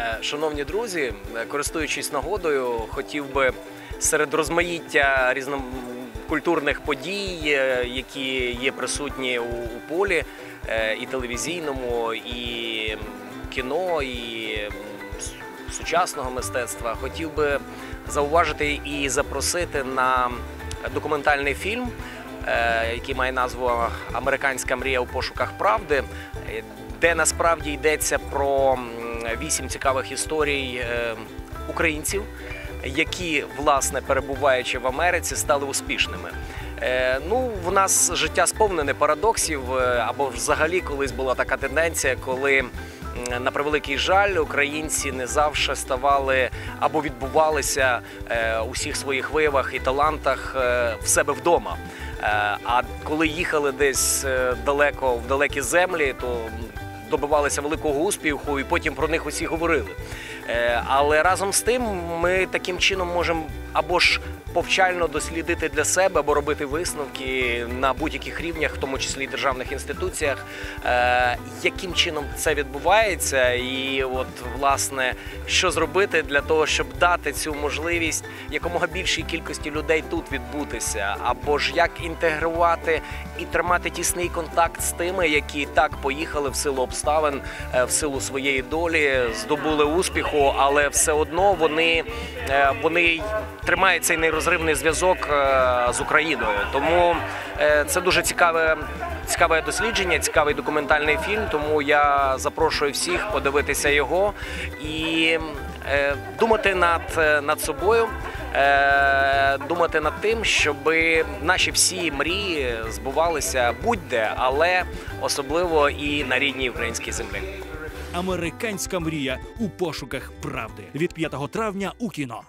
Е, Шановні друзі, е, користуючись нагодою, хотів би серед розмаїття різнокультурних подій, е, які є присутні у, полі, і телевізійному, і кіно, і сучасного мистецтва, хотів би зауважити і запросити на документальний фільм, який має назву Американська мрія у пошуках правди, де насправді йдеться про вісім цікавих історій е, українців, які, власне, перебуваючи в Америці, стали успішними. Е, Ну, в нас життя сповнене парадоксів, е, або взагалі колись була така тенденція, коли на превеликий жаль, українці не завжди ставали або відбувалися е, у всіх своїх виявах і талантах е, в себе вдома. Е, А коли їхали десь е, далеко в далекі землі, то добивалися великого успіху, і потім про них усі говорили. Е, Але разом з тим ми таким чином можемо або ж повчально дослідити для себе, або робити висновки на будь-яких рівнях, в тому числі і державних інституціях, е, яким чином це відбувається, і от власне що зробити для того, щоб дати цю можливість якомога більшій кількості людей тут відбутися, або ж як інтегрувати і тримати тісний контакт з тими, які так поїхали в силу обставин, е, в силу своєї долі, здобули успіху, але все одно вони, е, вони тримають цей нерозривний зв'язок е, з Україною. Тому е, це дуже цікаве. Цікаве дослідження, цікавий документальний фільм. Тому я запрошую всіх подивитися його і е, думати над, над собою, думати над тим, щоб наші всі мрії збувалися будь-де, але особливо і на рідній українській землі. Американська мрія у пошуках правди від 5 травня у кіно.